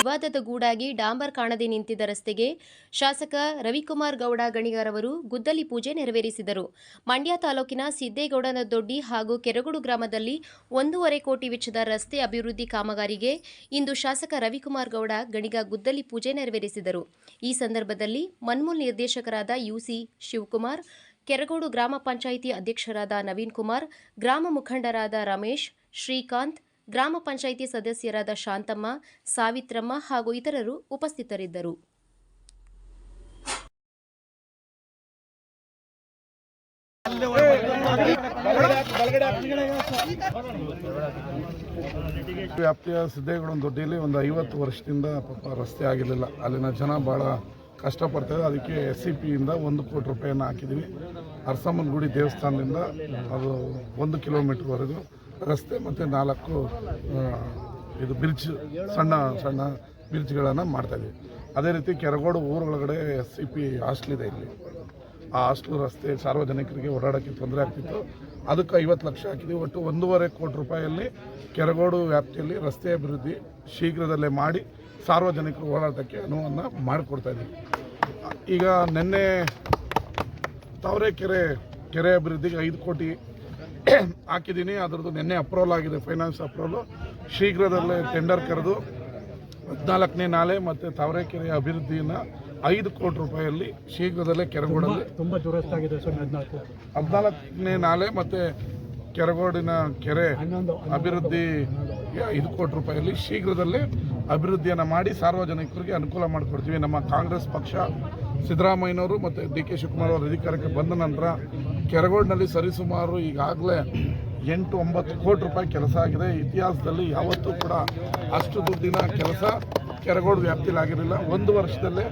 ವಿವಾದದ ಗೂಡಾಗಿ ಡಾಂಬರ್ ಕಾಣದೆ ನಿಂತಿದ್ದ ರಸ್ತೆಗೆ ಶಾಸಕ ರವಿಕುಮಾರ್ ಗೌಡ ಗಣಿಗಾರ್ ಅವರು ಗುದ್ದಲಿ ಪೂಜೆ ನೆರವೇರಿಸಿದರು. ಮಂಡ್ಯ ತಾಲೂಕಿನ ಸಿದ್ದೇಗೌಡನ ದೊಡ್ಡಿ ಹಾಗೂ ಕೆರಗೋಡು ಗ್ರಾಮದಲ್ಲಿ ಒಂದೂವರೆ ಕೋಟಿ ವೆಚ್ಚದ ರಸ್ತೆ ಅಭಿವೃದ್ಧಿ ಕಾಮಗಾರಿಗೆ ಇಂದು ಶಾಸಕ ರವಿಕುಮಾರ್ ಗೌಡ ಗಣಿಗ ಗುದ್ದಲಿ ಪೂಜೆ ನೆರವೇರಿಸಿದರು. ಈ ಸಂದರ್ಭದಲ್ಲಿ ಮನ್ಮೂಲ್ ನಿರ್ದೇಶಕರಾದ ಯುಸಿ ಶಿವಕುಮಾರ್, ಕೆರಗೋಡು ಗ್ರಾಮ ಪಂಚಾಯಿತಿ ಅಧ್ಯಕ್ಷರಾದ ನವೀನ್ ಕುಮಾರ್, ಗ್ರಾಮ ಮುಖಂಡರಾದ ರಮೇಶ್, ಶ್ರೀಕಾಂತ್ ಗ್ರಾಮ ಪಂಚಾಯಿತಿ ಸದಸ್ಯರಾದ ಶಾಂತಮ್ಮ, ಸಾವಿತ್ರಮ್ಮ ಹಾಗೂ ಇತರರು ಉಪಸ್ಥಿತರಿದ್ದರು. ವ್ಯಾಪ್ತಿಯ ಸಿದ್ದೇಗೌಡ ದೊಡ್ಡಿಯಲ್ಲಿ ಒಂದು ಐವತ್ತು ವರ್ಷದಿಂದ ಪಾಪ ರಸ್ತೆ ಆಗಿರಲಿಲ್ಲ. ಅಲ್ಲಿನ ಜನ ಭಾಳ ಕಷ್ಟಪಡ್ತಾರೆ ಅದಕ್ಕೆ ಎಸ್ ಸಿ ಪಿಯಿಂದ ಒಂದು ಕೋಟಿ ರೂಪಾಯಿಯನ್ನು ಹಾಕಿದ್ದೀವಿ. ಅರಸಮ್ಮನ ಗುಡಿ ದೇವಸ್ಥಾನದಿಂದ ಅದು ಒಂದು ಕಿಲೋಮೀಟ್ರ್ವರೆಗೂ ರಸ್ತೆ ಮತ್ತು ನಾಲ್ಕು ಇದು ಬ್ರಿಡ್ಜ್ ಸಣ್ಣ ಸಣ್ಣ ಬ್ರಿಡ್ಜ್ಗಳನ್ನು ಮಾಡ್ತಾಯಿದ್ದೀವಿ ಅದೇ ರೀತಿ ಕೆರಗೋಡು ಊರೊಳಗಡೆ ಎಸ್ ಸಿ ಪಿ ಹಾಸ್ಟ್ಲಿದೆ ಇಲ್ಲಿ. ಆ ಹಾಸ್ಟ್ಲು ರಸ್ತೆ ಸಾರ್ವಜನಿಕರಿಗೆ ಓಡಾಡೋಕ್ಕೆ ತೊಂದರೆ ಆಗ್ತಿತ್ತು. ಅದಕ್ಕೆ ಐವತ್ತು ಲಕ್ಷ ಹಾಕಿದ್ವಿ. ಒಟ್ಟು ಒಂದೂವರೆ ಕೋಟಿ ರೂಪಾಯಿಯಲ್ಲಿ ಕೆರಗೋಡು ವ್ಯಾಪ್ತಿಯಲ್ಲಿ ರಸ್ತೆ ಅಭಿವೃದ್ಧಿ ಶೀಘ್ರದಲ್ಲೇ ಮಾಡಿ ಸಾರ್ವಜನಿಕರು ಓಡಾಟಕ್ಕೆ ಅನುವನ್ನು ಮಾಡಿಕೊಡ್ತಾ ಇದ್ದೀವಿ ಈಗ ನಿನ್ನೆ ತಾವರೆಕೆರೆ ಕೆರೆ ಅಭಿವೃದ್ಧಿಗೆ ಐದು ಕೋಟಿ ಹಾಕಿದ್ದೀನಿ ಅದರದ್ದು ನಿನ್ನೆ ಅಪ್ರೂವಲ್ ಆಗಿದೆ ಫೈನಾನ್ಸ್ ಅಪ್ರೂವಲು ಶೀಘ್ರದಲ್ಲೇ ಟೆಂಡರ್ ಕರೆದು ಹದಿನಾಲ್ಕನೇ ನಾಲೆ ಮತ್ತು ತಾವರೆಕೆರೆ ಅಭಿವೃದ್ಧಿಯನ್ನು ಐದು ಕೋಟಿ ರೂಪಾಯಿಯಲ್ಲಿ ಶೀಘ್ರದಲ್ಲೇ ಕೆರಗೋಡಲ್ಲಿ ತುಂಬ ದುರಸ್ತಾಗಿದೆ ಹದಿನಾಲ್ಕನೇ ನಾಲೆ ಮತ್ತು ಕೆರಗೋಡಿನ ಕೆರೆ ಅಭಿವೃದ್ಧಿ ಐದು ಕೋಟಿ ರೂಪಾಯಿಯಲ್ಲಿ ಶೀಘ್ರದಲ್ಲೇ ಅಭಿವೃದ್ಧಿಯನ್ನು ಮಾಡಿ ಸಾರ್ವಜನಿಕರಿಗೆ ಅನುಕೂಲ ಮಾಡಿಕೊಡ್ತೀವಿ. ನಮ್ಮ ಕಾಂಗ್ರೆಸ್ ಪಕ್ಷ ಸಿದ್ದರಾಮಯ್ಯನವರು ಮತ್ತು ಡಿ ಕೆ ಶಿವಕುಮಾರ್ ಅವರು ಅಧಿಕಾರಕ್ಕೆ ಬಂದ ನಂತರ ಕೆರಗೋಡಿನಲ್ಲಿ ಸರಿಸುಮಾರು ಈಗಾಗಲೇ ಎಂಟು ಒಂಬತ್ತು ಕೋಟಿ ರೂಪಾಯಿ ಕೆಲಸ ಆಗಿದೆ. ಇತಿಹಾಸದಲ್ಲಿ ಯಾವತ್ತೂ ಕೂಡ ಅಷ್ಟು ದುಡ್ಡಿನ ಕೆಲಸ ಕೆರಗೋಡು ವ್ಯಾಪ್ತಿಯಲ್ಲಿ ಆಗಿರಲಿಲ್ಲ. ಒಂದು ವರ್ಷದಲ್ಲೇ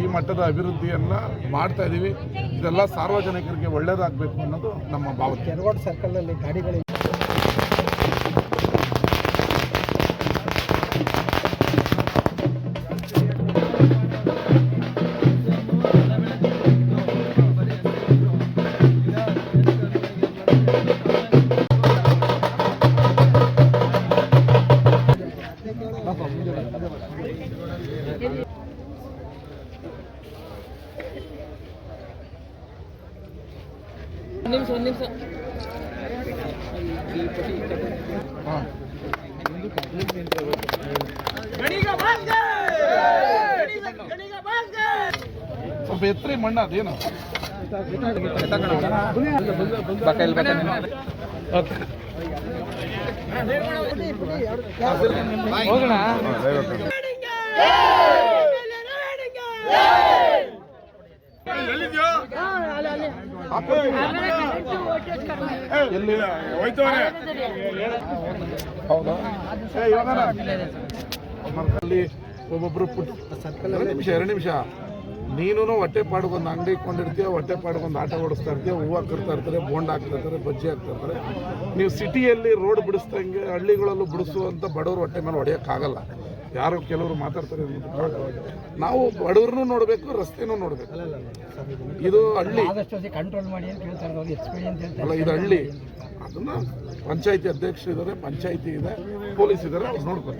ಈ ಮಟ್ಟದ ಅಭಿವೃದ್ಧಿಯನ್ನು ಮಾಡ್ತಾ ಇದ್ದೀವಿ ಇದೆಲ್ಲ ಸಾರ್ವಜನಿಕರಿಗೆ ಒಳ್ಳೆಯದಾಗಬೇಕು ಅನ್ನೋದು ನಮ್ಮ ಭಾವನೆ. ಕೆರಗೋಡು ಸರ್ಕಲಲ್ಲಿ ಗಾಡಿಗಳು ಹಾಂ. ಸ್ವಲ್ಪ ಎತ್ತರಿ ಮಣ್ಣ ಅದೇನು? ಓಕೆ ಹೋಗೋಣ. ಮರದಲ್ಲಿ ಒಬ್ಬೊಬ್ರು ಎರಡು ನಿಮಿಷ ಎರಡು ನಿಮಿಷ ನೀನು ಹೊಟ್ಟೆ ಪಾಡ್ಗೊಂದು ಅಂಗಡಿ ಇಟ್ಕೊಂಡಿರ್ತೀಯ ಹೊಟ್ಟೆ ಪಾಡ್ಗೊಂದು ಆಟ ಓಡಿಸ್ತಾ ಇರ್ತೀಯ ಹೂವು ಹಾಕಿರ್ತಾ ಇರ್ತಾರೆ ಬೋಂಡ್ ಹಾಕ್ತಾ ಇರ್ತಾರೆ ಬಜ್ಜಿ ಹಾಕ್ತಾ ಇರ್ತಾರೆ ನೀವು ಸಿಟಿಯಲ್ಲಿ ರೋಡ್ ಬಿಡಿಸ್ದಂಗೆ ಹಳ್ಳಿಗಳಲ್ಲೂ ಬಿಡಿಸುವಂಥ ಬಡವರು ಹೊಟ್ಟೆ ಮೇಲೆ ಹೊಡೆಯೋಕ್ಕಾಗಲ್ಲ ಯಾರು ಕೆಲವರು ಮಾತಾಡ್ತಾರೆ ನಾವು ಬಡವ್ರನ್ನೂ ನೋಡಬೇಕು ರಸ್ತೆನೂ ನೋಡಬೇಕು. ಇದು ಹಳ್ಳಿ. ಆದಷ್ಟು ಕಂಟ್ರೋಲ್ ಮಾಡಿ ಅಲ್ಲ ಇದು ಹಳ್ಳಿ. ಅದನ್ನ ಪಂಚಾಯತಿ ಅಧ್ಯಕ್ಷರು ಇದ್ದಾರೆ ಪಂಚಾಯತಿ ಇದೆ ಪೊಲೀಸ್ ಇದ್ದಾರೆ ಅವ್ರು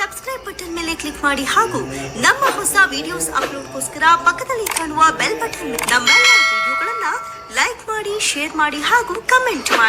ಸಬ್ಸ್ಕ್ರೈಬ್ ಬಟನ್ ಮೇಲೆ ಕ್ಲಿಕ್ ಮಾಡಿ ಹಾಗೂ ನಮ್ಮ ಹೊಸ ವಿಡಿಯೋಸ್ ಅಪ್ಲೋಡ್ಗೋಸ್ಕರ ಪಕ್ಕದಲ್ಲಿ ಕಾಣುವ ಬೆಲ್ ಬಟನ್ ನಮ್ಮೆಲ್ಲ ವಿಡಿಯೋಗಳನ್ನ ಲೈಕ್ ಮಾಡಿ ಶೇರ್ ಮಾಡಿ ಹಾಗೂ ಕಮೆಂಟ್ ಮಾಡಿ.